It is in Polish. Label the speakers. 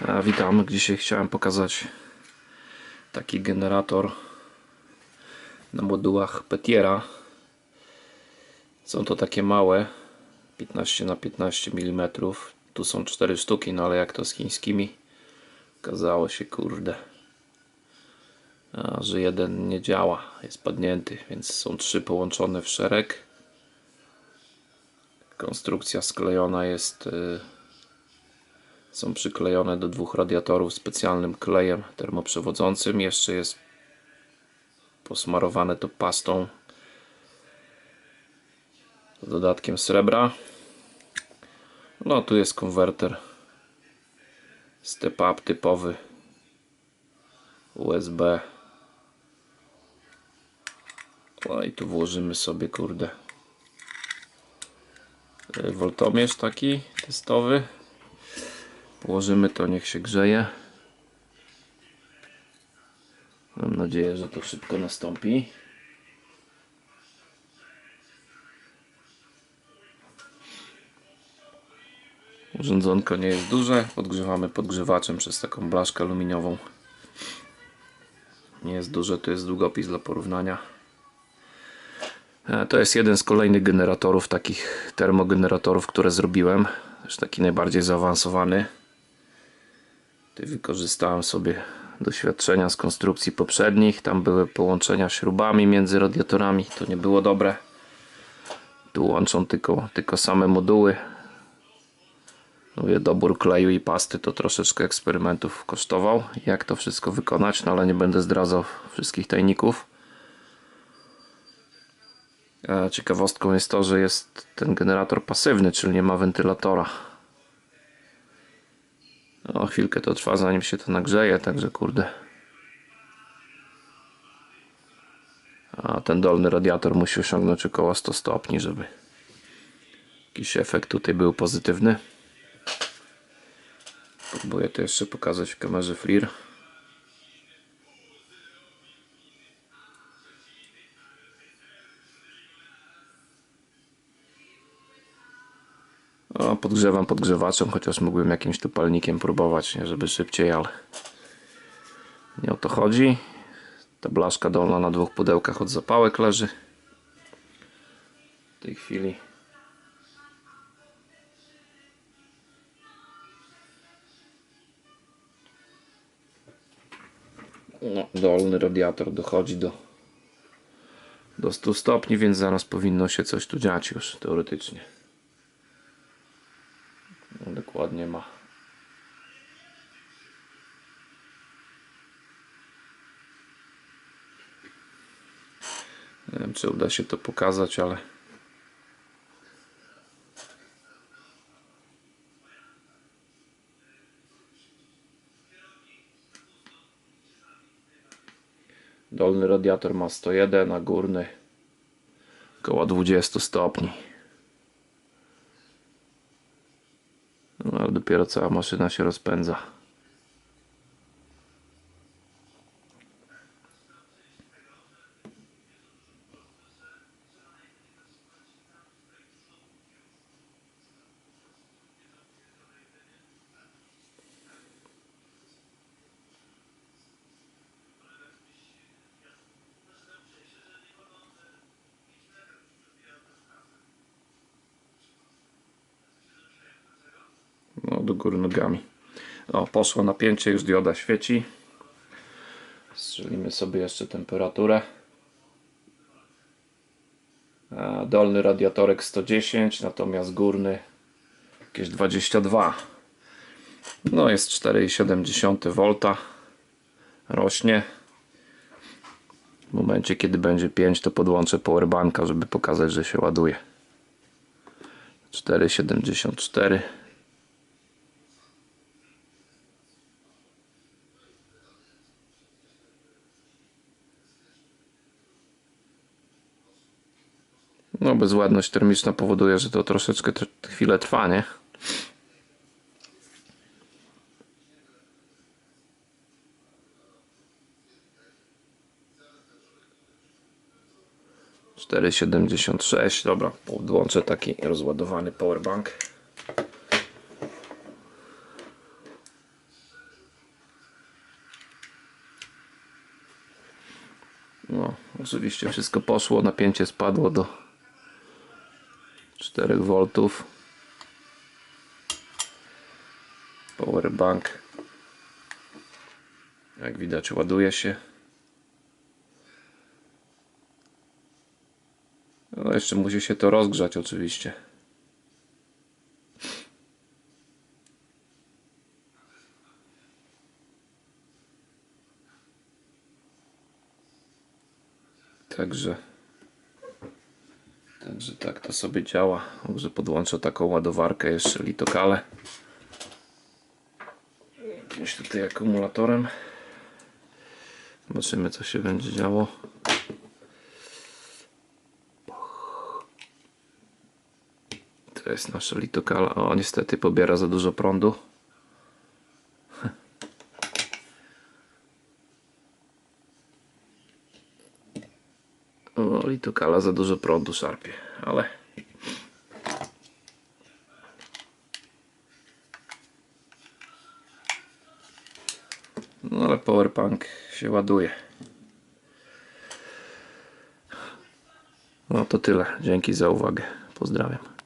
Speaker 1: Witam. Dzisiaj chciałem pokazać taki generator na modułach Petiera. Są to takie małe 15 na 15 mm. Tu są 4 sztuki, no ale jak to z chińskimi? Okazało się, kurde, a, że jeden nie działa, jest padnięty, więc są trzy połączone w szereg. Konstrukcja sklejona jest. y, są przyklejone do dwóch radiatorów specjalnym klejem termoprzewodzącym. Jeszcze jest posmarowane to pastą z dodatkiem srebra. No tu jest konwerter step up typowy USB. No i tu włożymy sobie kurde y, woltomierz taki testowy. Położymy to, niech się grzeje. Mam nadzieję, że to szybko nastąpi. Urządzonko nie jest duże. Podgrzewamy podgrzewaczem przez taką blaszkę aluminiową. Nie jest duże, to jest długopis dla porównania. E, To jest jeden z kolejnych generatorów, takich termogeneratorów, które zrobiłem. Też taki najbardziej zaawansowany. Wykorzystałem sobie doświadczenia z konstrukcji poprzednich. Tam były połączenia śrubami między radiatorami. To nie było dobre. Tu łączą tylko, tylko same moduły. Mówię, dobór kleju i pasty to troszeczkę eksperymentów kosztował. Jak to wszystko wykonać, no ale nie będę zdradzał wszystkich tajników. Ciekawostką jest to, że jest ten generator pasywny, czyli nie ma wentylatora. O chwilkę to trwa zanim się to nagrzeje, także kurde. A ten dolny radiator musi osiągnąć około 100 stopni, żeby jakiś efekt tutaj był pozytywny. Próbuję to jeszcze pokazać w kamerze FLIR. O, podgrzewam podgrzewaczem, chociaż mógłbym jakimś tu palnikiem próbować, żeby szybciej, ale nie o to chodzi. Ta blaszka dolna na dwóch pudełkach od zapałek leży. W tej chwili. No, dolny radiator dochodzi do, do 100 stopni, więc zaraz powinno się coś tu dziać już teoretycznie. No, dokładnie ma. Nie wiem, czy uda się to pokazać, ale dolny radiator ma 101, a górny około 20 stopni. No, ale dopiero cała maszyna się rozpędza. No, do góry nogami. O, poszło napięcie, już dioda świeci. Strzelimy sobie jeszcze temperaturę. A, Dolny radiatorek 110, natomiast górny jakieś 22. No jest 4,7 V. Rośnie. W momencie kiedy będzie 5 to podłączę powerbanka, żeby pokazać, że się ładuje. 4,74 no, bezładność termiczna powoduje, że to troszeczkę chwilę trwa, nie? Cztery siedemdziesiąt sześć, dobra, podłączę taki rozładowany powerbank. No, oczywiście wszystko poszło, napięcie spadło do 4 V. Powerbank. Jak widać ładuje się. No jeszcze musi się to rozgrzać oczywiście. Także Także tak to sobie działa. Może podłączę taką ładowarkę jeszcze litokale. Jakimś tutaj akumulatorem. Zobaczymy co się będzie działo. To jest nasza litokala. O, niestety pobiera za dużo prądu. O, litokala za dużo prądu szarpie, ale no ale powerbank się ładuje. No to tyle. Dzięki za uwagę. Pozdrawiam.